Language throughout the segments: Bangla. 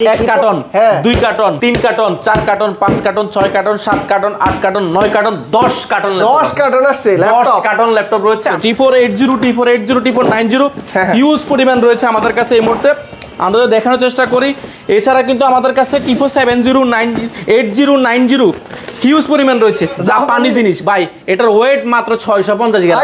এক কার্টন হ্যাঁ। দুই কার্টন তিন কার্টন চার কার্টন পাঁচ কার্টন ছয় কার্টন সাত কার্টন আট কার্টন নয় কার্টন দশ কার্টন দশ কার্টন আসছে দশ কার্টন ল্যাপটপ রয়েছে। T four eight zero T four eight zero T four nine zero হ্যাঁ, হ্যাঁ। হিউজ পরিমাণ রয়েছে আমাদের কাছে এই মুহূর্তে। আমরা দেখানোর চেষ্টা করি। এছাড়া কিন্তু আমাদের কাছে T four seven zero nine eight zero nine zero huge পরিমাণ রয়েছে। জাপানি জিনিস। ভাই এটার ওয়েট মাত্র ছয়শো পঞ্চাশ গ্রাম।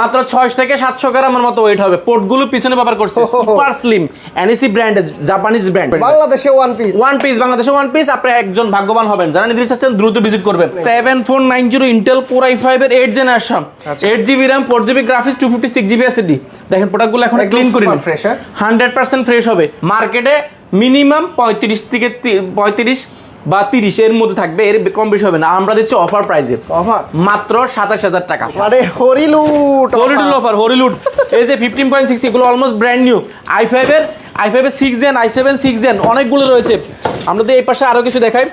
মাত্র ছয়শো থেকে সাতশো গ্রামের মতো ওয়েট হবে। পোর্টগুলো পিছনে ব্যবহার করছে সুপার স্লিম এনএসি ব্র্যান্ডের জাপানিজ ব্র্যান্ড বাংলাদেশে ওয়ান পিস ওয়ান পিস বাংলাদেশে ওয়ান পিস আপনি একজন ভাগ্যবান হবেন। যারা নিতে চাচ্ছেন দ্রুত ভিজিট করবেন। Seven four nine zero Intel core I five এর eight generation. Eight GB RAM four GB graphics two fifty six GB SSD দেখেন প্রোডাক্টগুলো এখন ক্লিন করি fresh, হ্যাঁ? হান্ড্রেড পার্সেন্ট ফ্রেশ হবে। মার্কেটে মিনিমাম পঁয়ত্রিশ থেকে পঁয়ত্রিশ বা তিরিশ এর মধ্যে থাকবে এর কম বেশি হবে না। আমরা দিচ্ছি অফার প্রাইজে অফার মাত্র সাতাশ হাজার টাকা। আরে হরিলুট হরিলুট অফার হরিলুট। এই যে ফিফটিন পয়েন্ট সিক্স এগুলো অলমোস্ট ব্র্যান্ড নিউ আই ফাইভের আই ফাইভের six gen I seven six gen অনেকগুলো রয়েছে। আমরা যদি এই পাশে আরও কিছু দেখাই।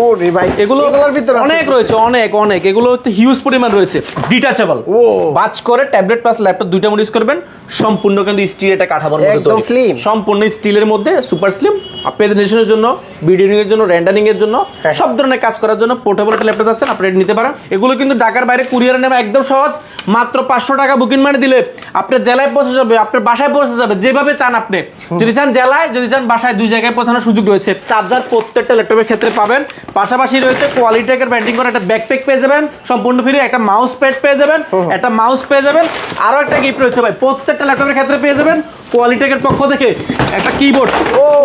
ও রে ভাই এগুলো ভিতরে অনেক রয়েছে অনেক অনেক। এগুলো হিউজ পরিমাণ রয়েছে ডিটাচেবল ও। বাজ করে ট্যাবলেট প্লাস ল্যাপটপ দুইটা মোড ইউজ করবেন সম্পূর্ণ কিন্তু স্টিল এটা কাঠামোর মধ্যে একদম slim। সম্পূর্ণ স্টিলের মধ্যে সুপার স্লিম প্রেজেন্টেশনের জন্য ভিডিও এর জন্য রেন্ডারিং এর জন্য হ্যাঁ। সব ধরনের কাজ করার জন্য পোর্টেবল একটা ল্যাপটপ আছেন আপনি নিতে পারেন। এগুলো কিন্তু ঢাকার বাইরে কুরিয়ারে নেওয়া একদম সহজ। মাত্র পাঁচশো টাকা বুকিং মানে দিলে আপনার জেলায় পৌঁছে যাবে আপনার বাসায় পৌঁছে যাবে যেভাবে চান আপনি। যদি চান জেলায় যদি চান বাসায় দুই জায়গায় পৌঁছানোর সুযোগ রয়েছে। চার্জার প্রত্যেকটা ল্যাপটপের ক্ষেত্রে পাবেন। পাশাপাশি রয়েছে কোয়ালিটেকের ব্যান্ডিং করা একটা ব্যাকপ্যাক পেয়ে যাবেন। সম্পূর্ণ ফ্রি একটা মাউস প্যাড পেয়ে যাবেন। একটা মাউস পেয়ে যাবেন। আরও একটা গিফট রয়েছে ভাই প্রত্যেকটা ল্যাপটপের ক্ষেত্রে পেয়ে যাবেন কোয়ালিটি টেকের পক্ষ থেকে একটা কিবোর্ড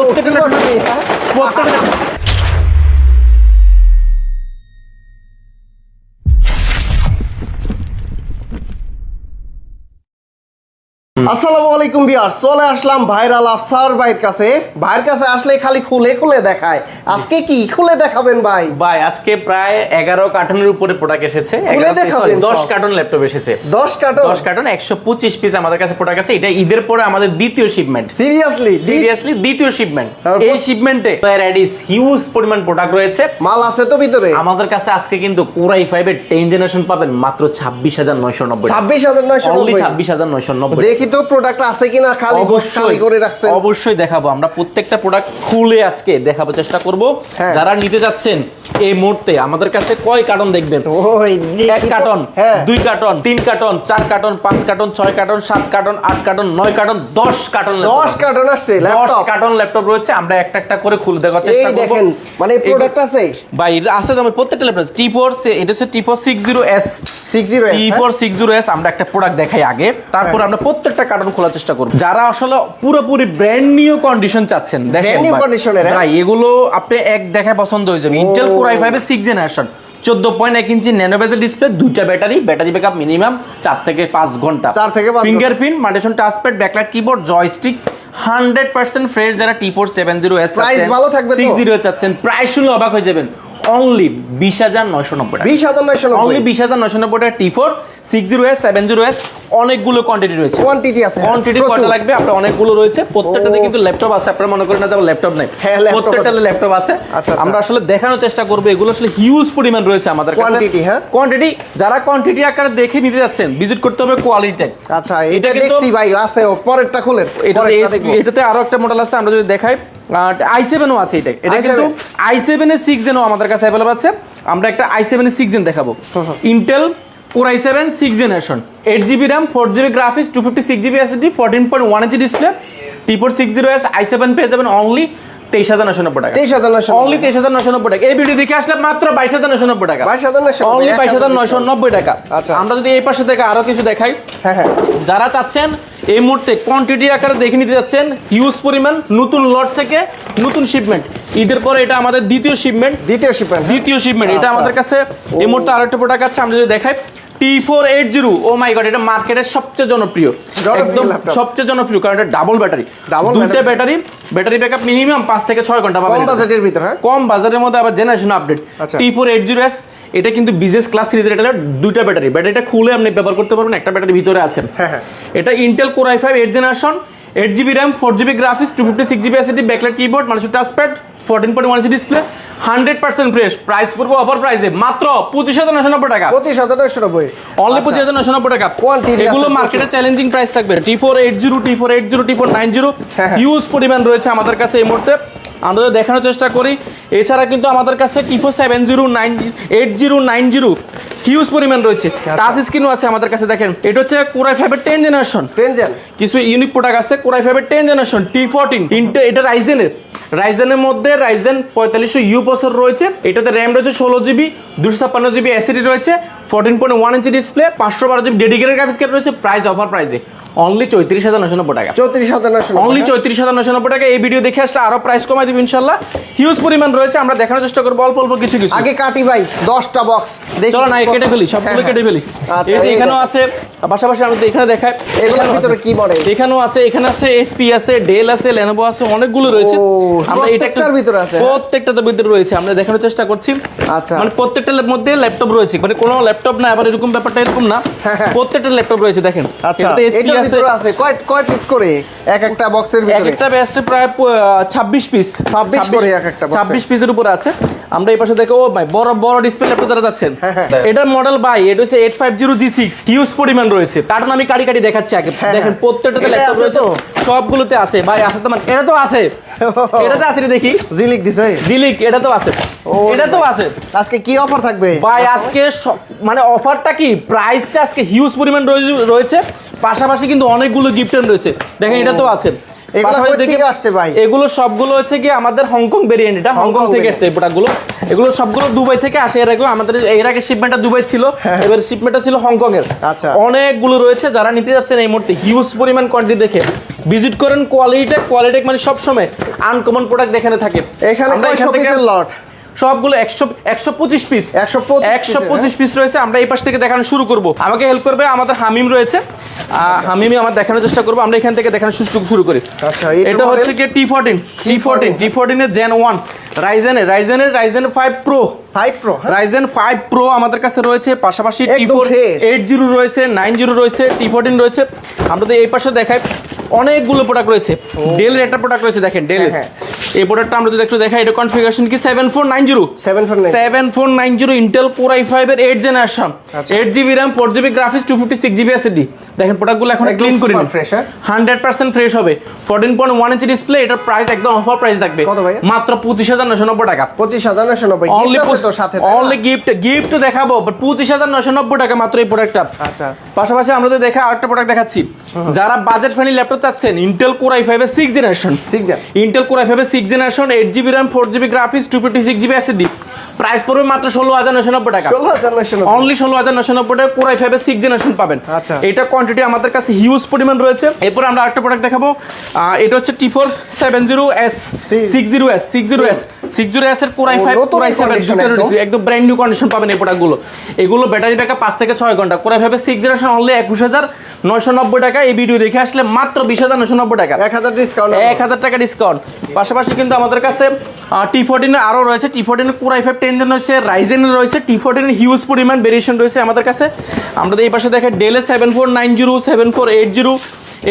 প্রত্যেকটা হ্যাঁ? প্রত্যেকটা আসসালামু আলাইকুম বিয়ার চলে আসলাম ভাইরাল আফসার ভাইয়ের কাছে। ভাইয়ের কাছে আসলে খালি খুলে খুলে দেখায়। আজকে কি খুলে দেখাবেন ভাই? ভাই আজকে প্রায় এগারো কার্টনের উপরে প্রোডাক্ট এসেছে। দশ কার্টন ল্যাপটপ এসেছে। দশ কার্টন? দশ কার্টন একশো পঁচিশ পিস আমাদের কাছে প্রোডাক্ট আছে। এটা ঈদের পরে আমাদের দ্বিতীয় শিপমেন্ট সিরিয়াসলি সিরিয়াসলি দ্বিতীয় শিপমেন্ট এই শিপমেন্টে হিউজ পরিমাণ প্রোডাক্ট রয়েছে। মাল আছে তো ভিতরে? আমাদের কাছে আজকে কিন্তু কোরাই ফাইভের টেন জেনারেশন পাবেন মাত্র ছাব্বিশ হাজার নয়শো নব্বই ছাব্বিশ হাজার নয়শো ছাব্বিশ হাজার নয়শো নব্বই দেখি তো প্রোডাক্ট আছে কিনা খালি অবশ্যই করে রাখছেন? অবশ্যই দেখাবো। আমরা প্রত্যেকটা প্রোডাক্ট খুলে আজকে দেখাবো চেষ্টা করব। হ্যাঁ। যারা নিতে যাচ্ছেন এই মুহূর্তে আমাদের কাছে কয় কার্টন দেখবেন? এক। কার্টন হ্যাঁ। দুই কার্টন তিন কার্টন চার কার্টন পাঁচ কার্টন ছয় কার্টন সাত কার্টন আট কার্টন নয় কার্টন দশ কার্টন দশ কার্টন আসছে দশ কার্টন ল্যাপটপ রয়েছে আমরা একটা একটা করে খুলে দেখার চেষ্টা করব। দেখেন মানে প্রোডাক্ট আছে? ভাই আছে তোমার প্রত্যেকটা ল্যাপটপ টি ফোর এটা হচ্ছে T four six zero S six zero T four six zero S আমরা একটা প্রোডাক্ট দেখাই আগে তারপর হ্যাঁ। আমরা প্রত্যেকটা কার্টন খোলার চেষ্টা করব। যারা আসলে পুরোপুরি ব্র্যান্ড নিউ কন্ডিশন চাচ্ছেন দেখেন হ্যাঁ? ভাই এগুলো আপনি এক দেখায় পছন্দ হয়ে যাবে। ইন্টেল কোর আই ফাইভের সিক্স জেনারেশন চোদ্দ পয়েন্ট এক ইঞ্চি ন্যানো বেজের ডিসপ্লে দুইটা ব্যাটারি ব্যাটারি ব্যাকআপ মিনিমাম চার থেকে পাঁচ ঘণ্টা। চার থেকে ফিঙ্গার প্রিন্ট fingerprint মাল্টিশন touchpad backlight keyboard joystick hundred percent fresh যারা T four seven zero S ভালো থাকবে? সিক্স জিরো চাচ্ছেন প্রায় শুনলে অবাক হয়ে যাবেন। অনলি বিশ হাজার নয়শো নব্বই বিশ হাজার নয়শো অনলি বিশ হাজার নয়শো নব্বই টাকা T four six zero S seven zero S অনেকগুলো কোয়ান্টিটি রয়েছে। কোয়ান্টিটি আছে কোয়ান্টিটি প্রচুর। কয়টা লাগবে? আপনার অনেকগুলো রয়েছে। প্রত্যেকটাতে কিন্তু ল্যাপটপ আছে। আপনারা মনে করেন না যে ল্যাপটপ নেই। হ্যাঁ, প্রত্যেকটা ল্যাপটপ আছে। আচ্ছা, আচ্ছা। আমরা আসলে দেখানোর চেষ্টা করব। এগুলো আসলে হিউজ পরিমাণ রয়েছে আমাদের কাছে। Quantity, হ্যাঁ? কোয়ান্টিটি যারা কোয়ান্টিটি আকারে দেখে নিতে যাচ্ছেন ভিজিট করতে হবে কোয়ালিটি আচ্ছা এটা দেখছি ভাই আছে পরেরটা খুলেন। এটাতে দেখব। এটাতে আরও একটা মডেল আছে আমরা যদি দেখাই। আই সেভেনও আছে এটা এটা i7 কিন্তু আই সেভেনের সিক্স জেনও আমাদের কাছে অ্যাভেলেবল আছে। আমরা একটা আই সেভেনের সিক্স জেন দেখাবো। Intel core I seven six generation eight GB RAM four GB graphics two fifty six GB SSD fourteen point one inch display T four six zero S I seven পেয়ে যাবেন অনলি তেইশ হাজার নশো নব্বই টাকা। তেইশ হাজার নয়শো অনলি তেইশ হাজার নশো নব্বই টাকা। এই ভিডিও দেখে আসলে মাত্র বাইশ হাজার নশো নব্বই টাকা। বাইশ হাজার নয়শো অনলি বাইশ হাজার নয়শো নব্বই টাকা। আচ্ছা। আমরা যদি এই পাশে থেকে আরও কিছু দেখাই হ্যাঁ হ্যাঁ। যারা চাচ্ছেন এই মুহূর্তে কোয়ান্টিটি আকারে দেখে নিতে যাচ্ছেন। ইউজ পরিমাণ নতুন লট থেকে নতুন শিপমেন্ট ঈদের পরে এটা আমাদের দ্বিতীয় শিপমেন্ট দ্বিতীয় শিপমেন্ট দ্বিতীয় শিপমেন্ট এটা আচ্ছা। আমাদের কাছে এই মুহূর্তে আরেকটা প্রোডাক্ট আছে আমরা যদি দেখাই T four eight zero oh my god এটা মার্কেটের সবচেয়ে জনপ্রিয় একদম সবচেয়ে জনপ্রিয় কারণ এটা ডাবল ব্যাটারি দুইটা। ব্যাটারি ব্যাটারি ব্যাকআপ মিনিমাম পাঁচ থেকে ছয় ঘণ্টা কম পাবেন এটা। বাজেটের ভিতর হ্যাঁ কম বাজারের মধ্যে আবার generation update. T four eight zero S এটা কিন্তু বিজনেস ক্লাস সিরিজের এটা দুইটা ব্যাটারি ব্যাটারিটা খুলে আপনি ব্যবহার করতে পারবেন একটা ব্যাটারি ভিতরে আছে হ্যাঁ, হ্যাঁ। এটা Intel core I five eight generation eight GB RAM four GB graphics two fifty six GB SSD backlight keyboard মানুষ touchpad fourteen point one display hundred percent fresh price পড়ব অফার প্রাইসে মাত্র পঁচিশ হাজার নশো নব্বই টাকা। পঁচিশ হাজার নব্বই। অনলি পঁচিশ হাজার নশো নব্বই টাকা। কোয়ালিটি এগুলো মার্কেটে চ্যালেঞ্জিং প্রাইস থাকবে। T four eight zero T four eight zero T four nine zero. Huge পরিমাণ রয়েছে আমাদের কাছে এই মুহূর্তে। আমরা দেখানোর চেষ্টা করি। এছাড়া কিন্তু আমাদের কাছে T four seven zero nine eight zero nine zero huge পরিমাণ রয়েছে। আচ্ছা। টাচ স্ক্রিনও আছে আমাদের কাছে দেখেন। এটা হচ্ছে কোরাই ফাইভের টেন জেনারেশন টেনজেন কিছু ইউনিক প্রোডাক্ট আছে কোরাই ফাইভের টেন জেনারেশন টি ফোরটিন তিনটে এটা রাইজেনের রাইজেনের মধ্যে রাইজেন পঁয়তাল্লিশশো ইউ বছর রয়েছে। এটাতে র্যাম রয়েছে ষোলো জিবি দুশো ছাপ্পান্ন জিবি অ্যাসিডি রয়েছে fourteen point one inch display পাঁচশো বারো জিবি ডেডিকেটেড গ্রাফিক্স কার্ড রয়েছে প্রাইস অফার প্রাইসে অনলি চৌত্রিশ হাজার নশো নব্বই টাকা। চৌত্রিশ হাজার নয়শো অনলি চৌত্রিশ হাজার নশো নব্বই টাকা। এই ভিডিও দেখে আসলে আরও প্রাইস কমাই দেবো ইনশাল্লাহ। হিউজ পরিমাণ রয়েছে আমরা দেখানোর চেষ্টা করব অল্প অল্প কিছু কিছু। আগে কাটি ভাই দশটা বক্স চলো না কেটে ফেলি সবগুলো কেটে ফেলি। আচ্ছা, এই যে এখানেও আছে পাশাপাশি আমি এখানে দেখাই। ভিতরে কি এখানেও আছে এখানে আছে এসপি আছে ডেল আছে লেনোভো আছে অনেকগুলো রয়েছে। আমরা প্রত্যেকটার ভিতরে আছে, হ্যাঁ? প্রত্যেকটার ভিতরে রয়েছে আমরা দেখানোর চেষ্টা করছি। আচ্ছা। মানে প্রত্যেকটার মধ্যে ল্যাপটপ রয়েছে মানে কোনো ল্যাপটপ না আবার এরকম ব্যাপারটা এরকম না। হ্যাঁ, হ্যাঁ। প্রত্যেকটা ল্যাপটপ রয়েছে দেখেন। আচ্ছা এসপি আছে। কয় কয় পিস করে? এক একটা বক্সের এক একটা ব্যাসটা প্রায় ছাব্বিশ পিস 26 করে এক একটা box এ। ছাব্বিশ পিসের উপরে আছে। আমরা এই পাশে দেখো ও ভাই বড় বড় ডিসপ্লে ল্যাপটপ যারা যাচ্ছেন। এটার মডেল ভাই এটা হচ্ছে eight five zero G six huge পরিমাণ রয়েছে। কারণ আমি কাটি কাটি দেখাচ্ছি আগে। দেখেন। প্রত্যেকটাতে ল্যাপটপ আছে রয়েছে। তো? সবগুলোতে আছে। ভাই আছে তো মানে এটা তো আছে। এটাতে আছে দেখি। জিলিক দিছে? জিলিক এটা তো আছে। এটা তো আছে। আজকে কি অফার থাকবে? ভাই আজকে মানে অফারটা কি? প্রাইসটা আজকে হিউজ পরিমাণ রয়েছে। পাশাপাশি কিন্তু অনেকগুলো গিফট রয়েছে। দেখেন এটা তো আছে। এগুলো সবগুলো হচ্ছে কি আমাদের হংকং ভেরিয়েন্ট এটা হংকং থেকে আসছে এই প্রোডাক্টগুলো এগুলো সবগুলো দুবাই থেকে আসে। এর আগে আমাদের এর আগে শিপমেন্টটা দুবাই ছিল। এবার শিপমেন্টটা ছিল হংকং এর। আচ্ছা। অনেকগুলো রয়েছে যারা নিতে যাচ্ছেন এই মুহূর্তে। হিউজ পরিমাণ কোয়ান্টিটি দেখে। ভিজিট করেন কোয়ালিটি কোয়ালিটি মানে সবসময় আনকমন প্রোডাক্ট দেখানে থাকে। এখানে লট সবগুলো একশো একশো পঁচিশ পিস 125 একশো পঁচিশ পিস রয়েছে আমরা এই পাশ থেকে দেখানো শুরু করব। আমাকে হেল্প করবে আমাদের হামিম রয়েছে। হামিমি আমার দেখানোর চেষ্টা করব আমরা এখান থেকে দেখানো শুরু শুরু করি। আচ্ছা, এটা হচ্ছে কি T fourteen T fourteen T ফোরটিনের gen one রাইজেনের রাইজেনের Ryzen five pro five pro Ryzen five pro আমাদের কাছে রয়েছে পাশাপাশি টি হ্যাঁ? একদম ফোর fresh। এইট জিরো রয়েছে নাইন জিরো রয়েছে টি ফোরটিন রয়েছে। আমরা তো এই পাশে দেখাই অনেকগুলো প্রোডাক্ট রয়েছে। ডেলের একটা প্রোডাক্ট রয়েছে দেখেন ডেল হ্যাঁ, এই প্রোডাক্টটা আমরা যদি একটু দেখাই এটা কনফিগারেশন কি? Seven four nine zero 749 seven four nine zero Intel এর জেনারেশন আচ্ছা। জিবি গ্রাফিক্স দেখেন প্রোডাক্টগুলো এখন ক্লিন করি হ্যাঁ? ফ্রেশ হবে। ইঞ্চি ডিসপ্লে এটার প্রাইস একদম অফার প্রাইস থাকবে। কত ভাইয়া? মাত্র পঁচিশ হাজার নশো নব্বই টাকা। অনলি তো সাথে অনলি গিফট গিফট দেখাবো বাট পঁচিশ হাজার নয়শো নব্বই টাকা মাত্র এই প্রোডাক্টটা আচ্ছা। পাশাপাশি আমরা তো দেখা আরেকটা প্রোডাক্ট দেখাচ্ছি। যারা বাজেট ফ্রেন্ডলি ল্যাপটপ চাচ্ছেন ইন্টেল কোর আই ফাইভ এর six generation gen। Intel core i five এর six generation eight GB RAM four GB graphics two fifty six GB SSD price পড়বে মাত্র ষোলো হাজার নশো নব্বই টাকা। অনলি ষোলো হাজার নশো নব্বই টাকা core i five six generation পাবেন। আচ্ছা। এটা কোয়ান্টিটি আমাদের কাছে হিউজ পরিমাণ রয়েছে। এরপর আমরা আরেকটা প্রোডাক্ট দেখাবো। এটা হচ্ছে T four seven zero S six zero S six zero S six zero S এর কোর আই ও, ফাইভ নতুন কোর আই সেভেন একদম। ব্র্যান্ড নিউ কন্ডিশন পাবেন এই প্রোডাক্টগুলো এগুলো ব্যাটারি ব্যাকআপ পাঁচ থেকে ছয় ঘণ্টা। Core i five six generation only একুশ হাজার। নয়শো নব্বই টাকা। এই ভিডিও দেখে আসলে মাত্র বিশ হাজার নয়শো নব্বই টাকা। এক হাজার ডিসকাউন্ট এক হাজার টাকা ডিসকাউন্ট পাশাপাশি কিন্তু আমাদের কাছে টি ফোরটিনের আরও রয়েছে। টি ফোরটিনের কোর আই ফাইভ টেন রয়েছে রাইজেনের রয়েছে টি ফোরটিনের হিউজ পরিমাণ ভেরিয়েশন রয়েছে আমাদের কাছে। আমরা এই পাশে দেখে ডেলে seven four nine zero seven four eight zero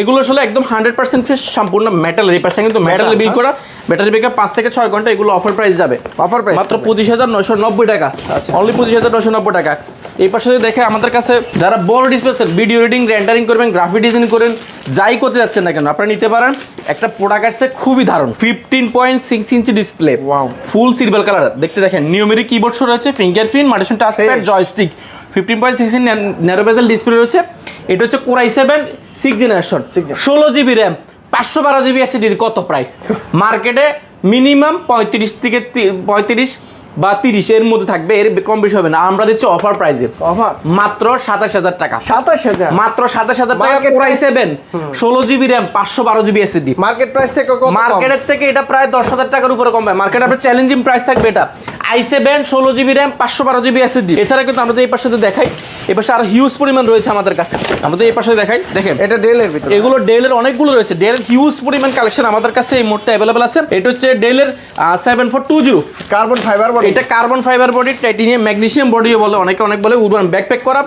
এগুলো আসলে একদম হান্ড্রেড পার্সেন্ট ফ্রেশ সম্পূর্ণ মেটালের এই পাশটা কিন্তু মেটালে বিল করা। ব্যাটারি ব্যাকআপ পাঁচ থেকে ছয় ঘণ্টা এগুলো অফার প্রাইস যাবে। অফার প্রাইস মাত্র পঁচিশ হাজার নয়শো নব্বই টাকা। আচ্ছা। অনলি পঁচিশ হাজার নয়শো নব্বই টাকা। এই পাশে যদি দেখে আমাদের কাছে যারা বড় ডিসপ্লে ভিডিও রিডিং রেন্ডারিং করবেন গ্রাফিক ডিজাইন করেন যাই করতে যাচ্ছেন না কেন আপনারা নিতে পারেন। একটা প্রোডাক্ট আসছে খুবই দারুণ fifteen point six inch display. Full silver colour দেখতে দেখেন নিউমেরিক কিবোর্ড শো রয়েছে fingerprint মাডিশন touchpad. Joystick fifteen point six narrow bezel display রয়েছে। এটা হচ্ছে core i seven six generation ষোলো জিবি র্যাম পাঁচশো বারো জিবি এসিডির কত প্রাইস মার্কেটে মিনিমাম পঁয়ত্রিশ থেকে পঁয়ত্রিশ বা তিরিশ এর মধ্যে থাকবে এর কম বেশি হবে না। আমরা দিচ্ছি অফার প্রাইসে অফার মাত্র সাতাশ হাজার টাকা। সাতাশ হাজার? মাত্র সাতাশ হাজার টাকা কোরাই সেভেন ষোলো জিবি র্যাম পাঁচশো বারো জিবি এসিডি মার্কেট প্রাইস থেকে কম? মার্কেটের থেকে এটা প্রায় দশ হাজার টাকার উপরে কমবে মার্কেট আপনার চ্যালেঞ্জিং প্রাইস থাকবে এটা। আই সেভেন ষোলো জিবি র্যাম পাঁচশো বারো জিবি এসএসডি এছাড়া কিন্তু আমরা এই পাশে যদি এপাশে আরও হিউজ পরিমাণ রয়েছে আমাদের কাছে। আমাদের এই পাশে দেখাই দেখেন। এটা ডেলের ভিতরে। এগুলো ডেলের অনেকগুলো রয়েছে। ডেলের হিউজ পরিমাণ কালেকশন আমাদের কাছে এই মুহূর্তে অ্যাভেলেবল আছে। এটা হচ্ছে ডেলের seven four two zero carbon fibre body এটা carbon fibre body titanium magnesium বডিও বলে অনেকে অনেক বলে উডওয়ান ব্যাকপ্যাক করা।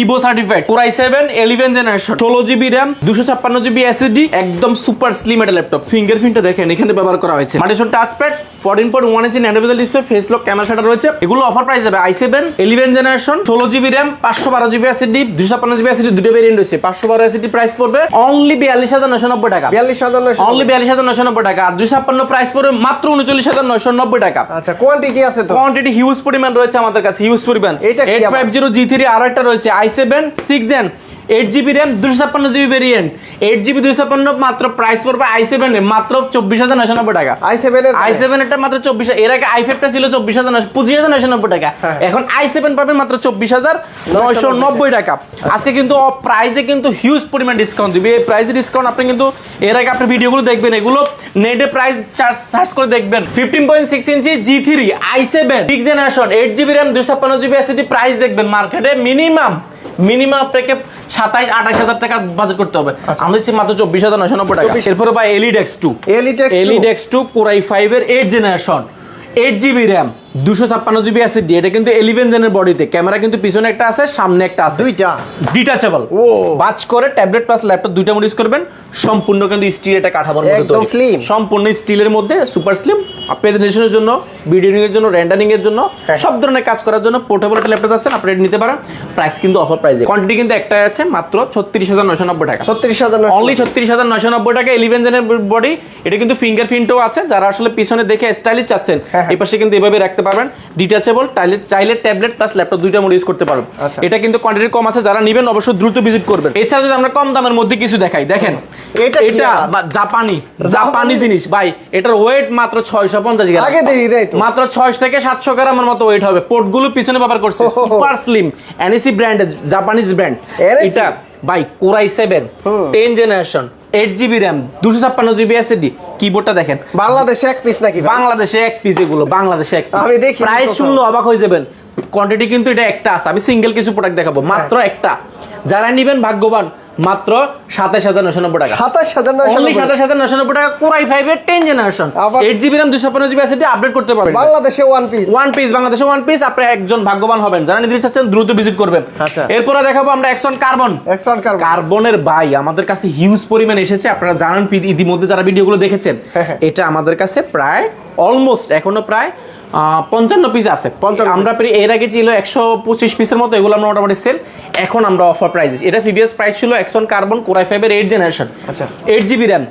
Evo certified core i seven eleven generation ষোলো জিবি র্যাম দুশো ছাপ্পান্ন জিবি এসএসডি একদম সুপার স্লিম একটা ল্যাপটপ ফিঙ্গারপ্রিন্টটা দেখেন এখানে ব্যবহার করা হয়েছে। মাটিশন touchpad fourteen point one inch nano bezel display face lock camera shutter রয়েছে। এগুলো অফার প্রাইস যাবে আই সেভেন এলিভেন জেনারেশন ষোলো জিবি র্যাম পাঁচশো বারো জিবি এসএসডি দুশো ছাপ্পান্ন জিবি এসএসডি দুটো ভেরিয়েন্ট রয়েছে। পাঁচশো বারো এসএসডি প্রাইস পড়বে অনলি বিয়াল্লিশ হাজার নশো নব্বই টাকা। বিয়াল্লিশ হাজার নশো অনলি বিয়াল্লিশ হাজার নশো নব্বই টাকা। আর দুশো ছাপ্পান্ন প্রাইস পড়বে মাত্র উনচল্লিশ হাজার নশো নব্বই টাকা। আচ্ছা কোয়ান্টিটি আছে তো? কোয়ান্টিটি হিউজ পরিমাণ রয়েছে আমাদের কাছে হিউজ পরিমাণ। Eight five zero G three আর একটা রয়েছে i seven six gen eight GB RAM দুশো ছাপ্পান্ন জিবি ভেরিয়েন্ট এইট জিবি দুশো ছাপ্পান্ন মাত্র প্রাইস পড়বে আই সেভেন মাত্র চব্বিশ হাজার নশো নব্বই টাকা। আই সেভেনের আই সেভেন এটা মাত্র চব্বিশ এর আগে আই ফাইভটা ছিল চব্বিশ হাজার নশো পঁচিশ হাজার নশো নব্বই টাকা। হ্যাঁ। এখন আই সেভেন পাবেন মাত্র চব্বিশ হাজার নয়শো নব্বই টাকা। আজকে কিন্তু প্রাইসে কিন্তু হিউজ পরিমাণ ডিসকাউন্ট দিবে। এই প্রাইসে ডিসকাউন্ট আপনি কিন্তু এর আগে আপনি ভিডিওগুলো দেখবেন এগুলো নেটে প্রাইস সার্চ করে দেখবেন। Fifteen point six inch G three i seven six generation eight GB RAM দুশো ছাপ্পান্ন জিবি এসিডি প্রাইস দেখবেন মার্কেটে মিনিমাম মিনিমাম আপনাকে সাতাইশ আঠাশ হাজার টাকা বাজেট করতে হবে। আমরা দিচ্ছি মাত্র চব্বিশ হাজার নশো নব্বই টাকা। এরপরে বা এলিডেক্স টু এলিডেক্স এলিডেক্স টু কোরাই ফাইভ এর eight generation eight GB RAM দুশো ছাপ্পান্ন জিবি এসএসডি এটা কিন্তু এলিভেন জেনের বডিতে ক্যামেরা কিন্তু পিছনে একটা আছে সামনে একটা আছে। দুইটা। ডিটাচেবল ও। বাজ করে ট্যাবলেট প্লাস ল্যাপটপ দুইটা মোড ইউজ করবেন। সম্পূর্ণ কিন্তু স্টিল এটা কাঠামোর মধ্যে একদম slim। সম্পূর্ণ স্টিলের মধ্যে সুপার স্লিম প্রেজেন্টেশনের জন্য ভিডিও এর জন্য রেন্ডারিং এর জন্য হ্যাঁ। সব ধরনের কাজ করার জন্য পোর্টেবল একটা ল্যাপটপ আছেন আপনি নিতে পারেন। প্রাইস কিন্তু অফার প্রাইসে কোয়ান্টিটি কিন্তু একটাই আছে মাত্র ছত্রিশ হাজার নয়শো নব্বই টাকা। ছত্রিশ হাজার অনলি ছত্রিশ হাজার নয়শো নব্বই টাকা ইলেভেন জেনের বডি এটা কিন্তু ফিঙ্গারপ্রিন্টও আছে যারা আসলে পিছনে দেখে স্টাইলিশ চাচ্ছেন হ্যাঁ, হ্যাঁ। এই পাশে কিন্তু এভাবে রাখতে পারবেন ডিটাচেবল চাইলে ট্যাবলেট প্লাস ল্যাপটপ দুইটা মোড ইউজ করতে পারবেন। আচ্ছা। এটা কিন্তু কোয়ান্টিটি কম আছে যারা নেবেন অবশ্যই দ্রুত ভিজিট করবেন। এছাড়া যদি আমরা কম দামের মধ্যে কিছু দেখাই দেখেন এটা এটা জাপানি জাপানি? জিনিস। ভাই এটার ওয়েট মাত্র ছয়শো পঞ্চাশ গ্রাম। আগে দেয় মাত্র ছয় থেকে সাতশো গ্রামের মতো ওয়েট হবে। পোর্টগুলো পিছনে ব্যবহার করছে। Super slim NEC brand Japanese brand এটা by core i seven hmm. Ten generation eight GB RAM দুশো ছাপ্পান্ন জিবি এসএসডি কিবোর্ডটা দেখেন। বাংলাদেশে এক পিস নাকি বাংলাদেশে এক পিস এগুলো বাংলাদেশে এক আমি দেখি প্রাইস। শুনলে অবাক হয়ে যাবেন। কোয়ান্টিটি কিন্তু এটা একটা আছে। আমি সিঙ্গেল কিছু প্রোডাক্ট দেখাবো মাত্র একটা। যারা নিবেন ভাগ্যবান। মাত্র সাতাশ হাজার নশো নব্বই টাকা। সাতাশ হাজার অনলি। সাতাশ হাজার নশো নব্বই টাকা core i ten generation eight GB RAM দুশো ছাপ্পান্ন জিবি আপডেট করতে পারবেন। বাংলাদেশে ওয়ান পিস ওয়ান পিস বাংলাদেশে ওয়ান পিস আপনি একজন ভাগ্যবান হবেন। যারা নিতে চাচ্ছেন দ্রুত ভিজিট করবেন। আচ্ছা। এরপরে দেখাবো আমরা X one Carbon X one Carbon কার্বনের বাই আমাদের কাছে হিউজ পরিমাণ এসেছে। আপনারা জানান ইতিমধ্যে যারা ভিডিওগুলো দেখেছেন হ্যাঁ, হ্যাঁ। এটা আমাদের কাছে প্রায় অলমোস্ট এখনও প্রায় পঞ্চান্ন পিস আছে। 55 আমরা এর আগে ছিল একশো পঁচিশ পিসের মতো এগুলো আমরা মোটামুটি সেল এখন আমরা অফার প্রাইস এটা প্রিভিয়াস প্রাইস ছিল X one carbon core i ফাইভের এইট জেনারেশন আচ্ছা। Eight GB RAM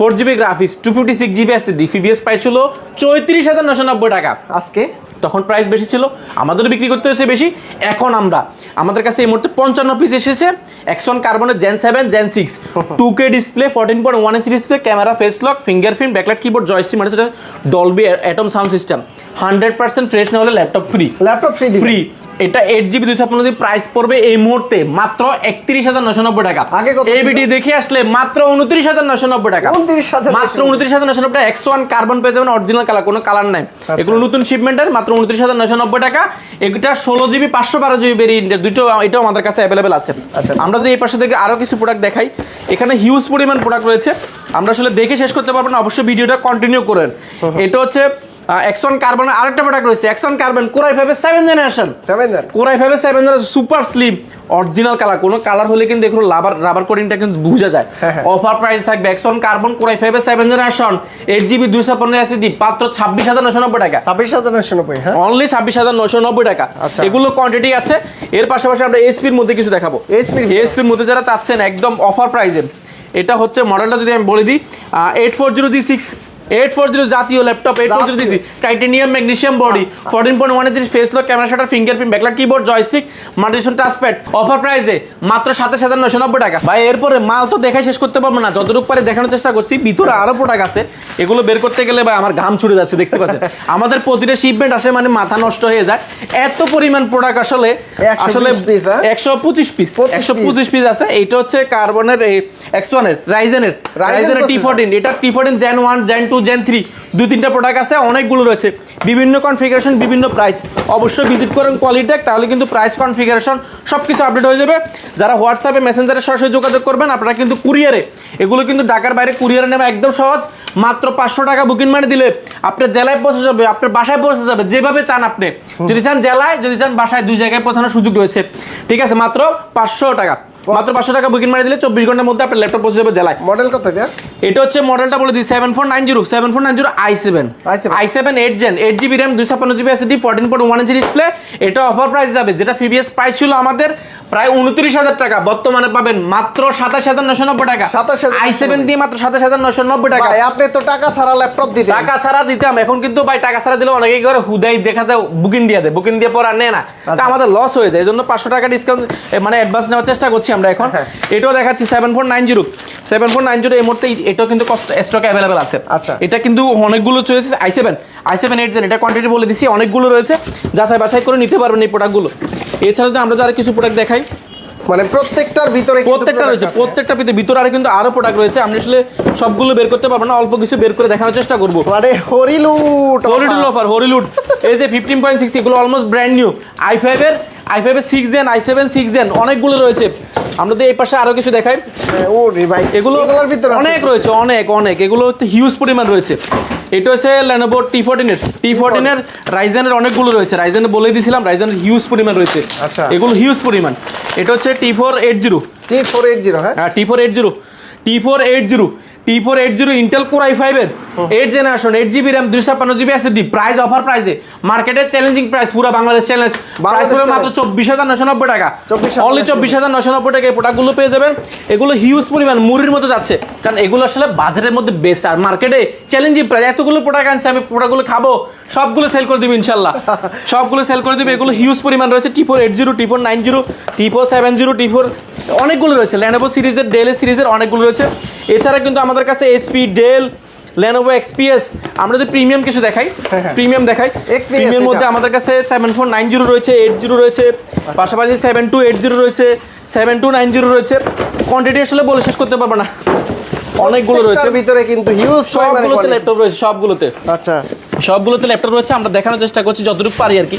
four GB graphics two fifty six GB SSD previous price ছিল চৌত্রিশ হাজার নশো নব্বই টাকা। আজকে? তখন প্রাইস বেশি ছিল আমাদেরও বিক্রি করতে হয়েছে বেশি এখন আমরা আমাদের কাছে এই মুহূর্তে পঞ্চান্ন পিস এসেছে এক্সন কার্বনের gen seven gen six two K display fourteen point one inch display camera face lock fingerprint backlight keyboard joystick মানে সেটা Dolby Atmos sound system hundred percent fresh না হলে laptop free laptop free free এটা এইট জিবি দুশো আপনার প্রাইস পড়বে এই মুহূর্তে মাত্র একত্রিশ হাজার নশো নব্বই টাকা। আগে এই? ভিডিও দেখে আসলে মাত্র উনত্রিশ হাজার নশো নব্বই টাকা। 29,990 মাত্র উনত্রিশ হাজার নশো নব্বই টাকা। এক্স ওয়ান কার্বন পেয়ে যাবেন অরিজিনাল কালার কোনো কালার নাই। এগুলো নতুন শিপমেন্টের মাত্র উনত্রিশ হাজার নশো নব্বই টাকা। এটা ষোলো জিবি পাঁচশো বারো জিবি ভেরিয়েন্টের দুটো এটাও আমাদের কাছে অ্যাভেলেবেল আছে। আচ্ছা। আমরা যদি এই পাশে থেকে আরও কিছু প্রোডাক্ট দেখাই এখানে হিউজ পরিমাণ প্রোডাক্ট রয়েছে। আমরা আসলে দেখে শেষ করতে পারব না অবশ্যই ভিডিওটা কন্টিনিউ করেন। এটা হচ্ছে এক্সন কার্বন আরেকটা প্রোডাক্ট রয়েছে X one carbon core i ফাইভের সেভেন জেনারেশন কোরাই ফাইভের seven generation super slim original colour কোনো কালার হলে কিন্তু এগুলো রাবার রাবার কোটিংটা কিন্তু বোঝা যায়। হ্যাঁ, হ্যাঁ। অফার প্রাইস থাকবে X one carbon core i ফাইভের সেভেন জেনারেশন এইট জিবি দুইশো পনেরো এসিডি মাত্র ছাব্বিশ হাজার নশো নব্বই টাকা। ছাব্বিশ হাজার নয়শো নব্বই হ্যাঁ। অনলি ছাব্বিশ হাজার নশো নব্বই টাকা। আচ্ছা। এগুলো কোয়ান্টিটি আছে। এর পাশাপাশি আমরা এসপির মধ্যে কিছু দেখাবো। HP র ভিতরে। এসপির মধ্যে? যারা চাচ্ছেন একদম অফার প্রাইসে এটা হচ্ছে মডেলটা যদি আমি বলে দিই eight four zero G six eight four zero জাতীয় laptop eight four zero G titanium magnesium body fourteen point one inch face lock camera shutter fingerprint backlight keyboard joystick মাল্টিশন touchpad offer প্রাইসে মাত্র সাতাশ হাজার নশো নব্বই টাকা। ভাই এরপরে মাল তো দেখাই শেষ করতে পারব না। যতটুকু পারে দেখানোর চেষ্টা করছি। ভিতরে আরও প্রোডাক্ট আছে। এগুলো বের করতে গেলে ভাই আমার ঘাম ছুটে যাচ্ছে দেখতে পাচ্ছেন? আমাদের প্রতিটা শিপমেন্ট আসে মানে মাথা নষ্ট হয়ে যায়। এত পরিমাণ প্রোডাক্ট আসলে আসলে হ্যাঁ? একশো পঁচিশ পিস একশো পঁচিশ পিস আছে। এইটা হচ্ছে কার্বনের এক্স ওয়ানের রাইজেনের রাইজেনের টি। ফোরটিন এটা T fourteen gen one gen two gen three দুই, তিনটা প্রোডাক্ট আছে, অনেকগুলো রয়েছে। বিভিন্ন কনফিগারেশন বিভিন্ন প্রাইস অবশ্যই ভিজিট করেন কোয়ালিটেক তাহলে কিন্তু প্রাইস কনফিগারেশন সব কিছু আপডেট হয়ে যাবে। যারা হোয়াটসঅ্যাপে মেসেঞ্জারে সরাসরি যোগাযোগ করবেন, আপনারা কিন্তু কুরিয়ারে এগুলো কিন্তু ঢাকার বাইরে কুরিয়ারে নেওয়া একদম সহজ। মাত্র পাঁচশো টাকা বুকিং মানে দিলে আপনার জেলায় পৌঁছে যাবে আপনার বাসায় পৌঁছে যাবে, যেভাবে চান আপনি। যদি চান জেলায়, যদি চান বাসায়, দুই জায়গায় পৌঁছানোর সুযোগ রয়েছে। ঠিক আছে, মাত্র পাঁচশো টাকা। মাত্র পাঁচশো টাকা বুকিং মারি দিলে চব্বিশ ঘণ্টার মধ্যে আপনার ল্যাপটপ পৌঁছে যাবে জেলায় মডেল কত এটা? এটা হচ্ছে মডেলটা বলে দিই seven four nine zero seven four nine zero i seven i seven eight gen eight GB RAM দুই ছাপ্পান্ন GB SSD fourteen point one inch display এটা অফার প্রাইস যাবে যেটা ফিভিএস প্রাইস ছিল আমাদের প্রায় উনত্রিশ হাজার টাকা। বর্তমানে পাবেন মাত্র সাতাশ হাজার নশো নব্বই টাকা। 27,990 আই সেভেন দিয়ে মাত্র সাতাশ হাজার নশো নব্বই টাকা। আপনি তো টাকা ছাড়া ল্যাপটপ দিতে টাকা ছাড়া দিতাম এখন কিন্তু ভাই টাকা ছাড়া দিলে অনেকেই করে হুদাই দেখা যায় বুকিং দিয়ে দেয়। বুকিং দিয়ে পর আর নেয় না। তা আচ্ছা। আমাদের লস হয়ে যায় এই জন্য পাঁচশো টাকা ডিসকাউন্ট মানে অ্যাডভান্স নেওয়ার চেষ্টা করছি আমরা এখন। হ্যাঁ। এটাও দেখাচ্ছি seven four nine zero seven four nine zero এই মুহূর্তে এটাও কিন্তু স্টক অ্যাভেলেবেল আছে। আচ্ছা। এটা কিন্তু অনেকগুলো চলেছে i seven i seven eight gen এটা কোয়ান্টিটি বলে দিচ্ছি অনেকগুলো রয়েছে। যাচাই বাছাই করে নিতে পারবেন এই প্রোডাক্টগুলো এছাড়া আমরা আর কিছু প্রোডাক্ট দেখাই মানে প্রত্যেকটার ভিতরে প্রত্যেকটা রয়েছে প্রত্যেকটা পিতে ভিতরে আরও কিন্তু আরও প্রোডাক্ট রয়েছে। আমরা আসলে সবগুলো বের করতে পারব না অল্প কিছু বের করে দেখানোর চেষ্টা করব। মানে হরিলুট হরিলুড অফার হরিলুড এই যে ফিফটিন পয়েন্ট সিক্স এগুলো অলমোস্ট ব্র্যান্ড নিউ আই ফাইভের আই ফাইভের six gen i seven six gen অনেকগুলো রয়েছে। আমরা তো এই পাশে আরও কিছু দেখাই ও রে ভাই এগুলো ভিতরে অনেক রয়েছে অনেক অনেক। এগুলো হিউজ পরিমাণ রয়েছে। এটা হচ্ছে লেনোভো টি ফোরটিনের টি ফোরটিনের রাইজেনের অনেকগুলো রয়েছে। রাইজেনের বলে দিয়েছিলাম রাইজেনের হিউজ পরিমাণ রয়েছে। আচ্ছা। এগুলো হিউজ পরিমাণ। এটা হচ্ছে T four eight zero T four eight zero হ্যাঁ? হ্যাঁ T four eight zero T four eight zero T four eight zero Intel core i ফাইভের eight generation eight GB RAM দুইশো ছাপ্পান্ন জিবি এসএসডি প্রাইস অফার প্রাইসে মার্কেটের চ্যালেঞ্জিং প্রাইস পুরো বাংলাদেশ চ্যালেঞ্জ প্রাইস পড়বে মাত্র চব্বিশ হাজার নশো নব্বই টাকা। 24,990 অনলি চব্বিশ হাজার নশো নব্বই টাকা এই প্রোডাক্টগুলো পেয়ে যাবেন। এগুলো হিউজ পরিমাণ মুড়ির মতো যাচ্ছে। কারণ এগুলো আসলে বাজারের মধ্যে বেস্ট আর মার্কেটে চ্যালেঞ্জিং প্রাইস এতগুলো প্রোডাক্ট আনছে আমি প্রোডাক্টগুলো খাব সবগুলো সেল করে দিবি ইনশাল্লাহ। সবগুলো সেল করে দিবি। এগুলো হিউজ পরিমাণ রয়েছে। T four eight zero T four nine zero T four seven zero T four অনেকগুলো রয়েছে। ল্যানোভো সিরিজের ডেল সিরিজের অনেকগুলো রয়েছে। এছাড়া কিন্তু আমাদের কাছে এসপি ডেল লেনোভো এক্সপিএস আমরা যদি প্রিমিয়াম কিছু দেখাই হ্যাঁ, হ্যাঁ। প্রিমিয়াম দেখাই XPS প্রিমিয়াম মধ্যে আমাদের কাছে সেভেন ফোর নাইন জিরো রয়েছে এইট জিরো রয়েছে পাশাপাশি সেভেন টু এইট জিরো রয়েছে সেভেন টু নাইন জিরো রয়েছে। কোয়ান্টিটি আসলে বলে শেষ করতে পারব না। অনেকগুলো রয়েছে। ভিতরে কিন্তু হিউজ সবগুলোতে ল্যাপটপ রয়েছে সবগুলোতে। আচ্ছা। সবগুলোতে ল্যাপটপ রয়েছে আমরা দেখানোর চেষ্টা করছি যতটুকু পারি আর কি।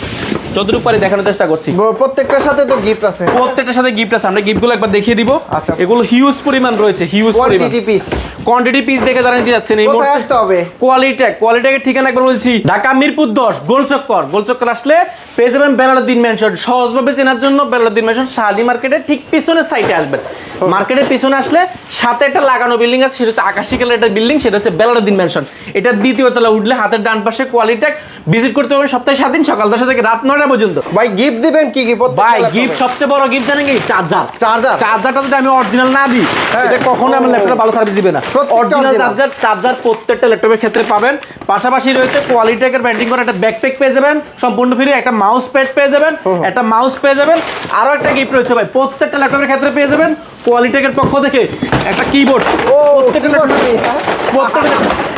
যতটুকু পারি দেখানোর চেষ্টা করছি। প্রত্যেকটার সাথে তো গিফট আছে। প্রত্যেকটার সাথে গিফট আছে আমরা গিফটগুলো একবার দেখিয়ে দিব। আচ্ছা। এগুলো হিউজ পরিমাণ রয়েছে হিউজ পরিমাণ। পিস কোয়ান্টিটি পিস দেখে যাচ্ছেন এই মুহূর্তে আসতে হবে? কোয়ালিটেক কোয়ালিটেকের ঠিকানা একবার বলছি। ঢাকা মিরপুর দশ গোলচক্কর। গোলচক্কর আসলে পেয়ে যাবেন বেলালুদ্দিন ম্যানশন সহজভাবে চেনার জন্য বেলালুদ্দিন ম্যানশন শাহালি মার্কেটের ঠিক পিছনের সাইডে আসবেন। মার্কেটের পিছনে আসলে সাথে একটা লাগানো বিল্ডিং আছে সেটা হচ্ছে আকাশি কালার একটা বিল্ডিং সেটা হচ্ছে বেলালুদ্দিন ম্যানশন এটা দ্বিতীয় তলা উঠলে হাতের ডান পাশে কোয়ালিটেক ভিজিট করতে পারবেন সপ্তাহে সাত দিন সকাল দশটা থেকে রাত নয়টা পর্যন্ত। ভাই গিফট দিবেন কি কি? ভাই গিফট সবচেয়ে বড় গিফট জানেন কি? Charger Charger? চার্জারটা যদি আমি অরিজিনাল না দিই হ্যাঁ। এটা কখনো আমার ল্যাপটপে ভালো সার্ভিস দিবে না। অরিজিনাল চার্জার চার্জার প্রত্যেকটা ল্যাপটপের ক্ষেত্রে পাবেন। পাশাপাশি রয়েছে কোয়ালিটেকের ব্যান্ডিং করা একটা ব্যাকপ্যাক পেয়ে যাবেন। সম্পূর্ণ ফ্রি একটা মাউস প্যাড পেয়ে যাবেন। একটা মাউস পেয়ে যাবেন। আরও একটা গিফট রয়েছে ভাই প্রত্যেকটা ল্যাপটপের ক্ষেত্রে পেয়ে যাবেন। কোয়ালিটেকের পক্ষ থেকে একটা কিবোর্ড প্রত্যেকটা keyboard ল্যাপটপে free? প্রত্যেকটা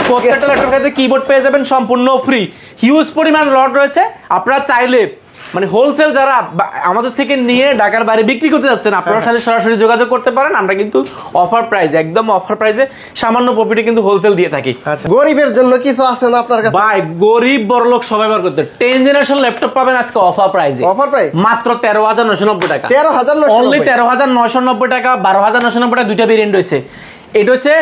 প্রত্যেকটা ল্যাপটপের ক্ষেত্রে কিবোর্ড পেয়ে যাবেন সম্পূর্ণ ফ্রি হিউজ পরিমাণ লট রয়েছে। আপনারা চাইলে মানে হোলসেল যারা আমাদের থেকে নিয়ে ঢাকার বাইরে বিক্রি করতে যাচ্ছেন আপনারা হ্যাঁ। সাথে সরাসরি যোগাযোগ করতে পারেন। আমরা কিন্তু অফার প্রাইস একদম অফার প্রাইসে সামান্য প্রফিটে কিন্তু হোলসেল দিয়ে থাকি। আচ্ছা গরিবের জন্য কিছু আছে না আপনার কাছে? ভাই গরিব বড় লোক সবাই ব্যবহার করতে টেন জেনারেশন ল্যাপটপ পাবেন আজকে অফার প্রাইসে অফার price? মাত্র তেরো হাজার নশো নব্বই টাকা। তেরো হাজার নয়শো অনলি নব্বই। তেরো হাজার নয়শো নব্বই টাকা বারো হাজার নশো নব্বই টাকা দুইটা ভেরিয়েন্ট রয়েছে। এটা হচ্ছে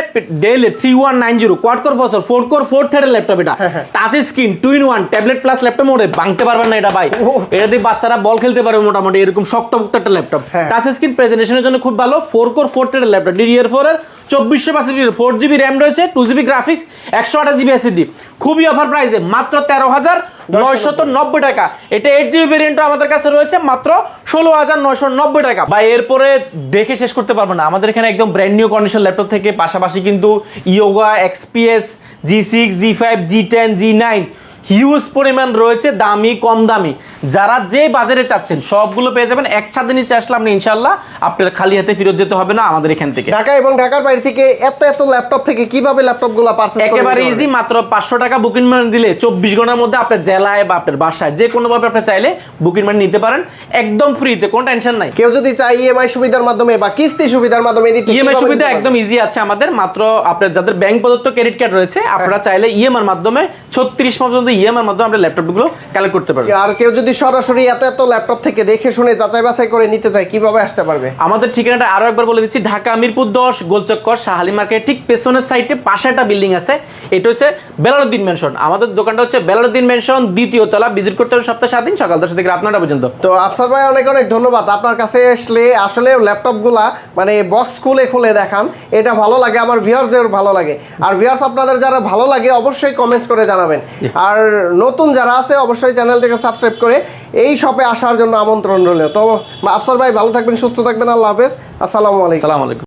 Dell three one nine zero quad core বছর ফোর কোর ফোর থার্ডের ল্যাপটপ এটা। Touch screen two in one tablet plus laptop মোডে ভাঙতে পারবেন না এটা ভাই। এটা দিয়ে বাচ্চারা বল খেলতে পারবে মোটামুটি এরকম শক্তপোক্ত একটা ল্যাপটপ। টাচ স্ক্রিন প্রেজেন্টেশনের জন্য খুব ভালো ফোর কোর ফোর থার্ডের ল্যাপটপ ডিডিআর ফোর এর চব্বিশশো পাঁচশো ফোর জিবি র্যাম রয়েছে টু জিবি গ্রাফিক্স একশো আঠাশ জিবি এসএসডি খুবই অফার প্রাইসে মাত্র তেরো হাজার নয়শত নব্বই টাকা। এটা এইট জিবি ভেরিয়েন্টও আমাদের কাছে রয়েছে, মাত্র ষোলো হাজার নয়শো নব্বই টাকা। বা এরপরে দেখে শেষ করতে পারব না। আমাদের এখানে একদম ব্র্যান্ড নিউ কন্ডিশন ল্যাপটপ থেকে, পাশাপাশি কিন্তু Yoga XPS G six G five G ten G nine huge পরিমাণ রয়েছে দামি কম দামি। যারা যে বাজারে চাচ্ছেন সবগুলো পেয়ে যাবেন। এক ছাদের নিচে আসলে আপনি ইনশাল্লাহ আপনার খালি হাতে ফেরত যেতে হবে না আমাদের এখান থেকে। ঢাকা এবং ঢাকার বাইরে থেকে এত এত ল্যাপটপ থেকে কীভাবে ল্যাপটপগুলো পারচেজ একেবারে ইজি মাত্র পাঁচশো টাকা বুকিং মানি দিলে চব্বিশ ঘণ্টার মধ্যে আপনার জেলায় বা আপনার বাসায় যে কোনো ভাবে আপনি চাইলে বুকিং মানি নিতে পারেন। একদম ফ্রিতে কোনো টেনশন নাই। কেউ যদি চাই ইএমআই সুবিধার মাধ্যমে বা কিস্তি সুবিধার মাধ্যমে ইএমআই সুবিধা একদম ইজি আছে আমাদের। মাত্র আপনার যাদের ব্যাংক প্রদত্ত ক্রেডিট কার্ড রয়েছে আপনারা চাইলে ইএমআর মাধ্যমে ছত্রিশ পর্যন্ত ইএমআর মাধ্যমে আমরা ল্যাপটপগুলো কালেক্ট করতে পারবেন? আর কেউ যদি সরাসরি এত এত ল্যাপটপ থেকে দেখে শুনে যাচাই বাছাই করে নিতে চায় কীভাবে আসতে পারবে? আমাদের ঠিকানাটা আরও একবার বলে দিচ্ছি ঢাকা মিরপুর দশ গোলচক্কর শাহালি মার্কেট ঠিক পেছনের সাইডে পাশে একটা বিল্ডিং আছে। এটা হচ্ছে বেলালুদ্দিন মেনশন আমাদের দোকানটা হচ্ছে বেলালুদ্দিন মেনশন দ্বিতীয় তলা ভিজিট করতে হবে সপ্তাহে সাত দিন সকাল দশটা থেকে রাত নটা পর্যন্ত। তো আফসার ভাই অনেক অনেক ধন্যবাদ। আপনার কাছে আসলে আসলে ল্যাপটপগুলা মানে বক্স খুলে খুলে দেখান। এটা ভালো লাগে আমার ভিউয়ার্সদের ভালো লাগে। আর ভিউয়ার্স আপনাদের যারা ভালো লাগে অবশ্যই কমেন্টস করে জানাবেন। আর নতুন যারা আছে, অবশ্যই চ্যানেলটিকে সাবস্ক্রাইব করে এই শপে আসার জন্য আমন্ত্রণ রইল। তো, আফসার ভাই, ভালো থাকবেন, সুস্থ থাকবেন, আল্লাহ হাফেজ। আসসালামু আলাইকুম। আলাইকুম।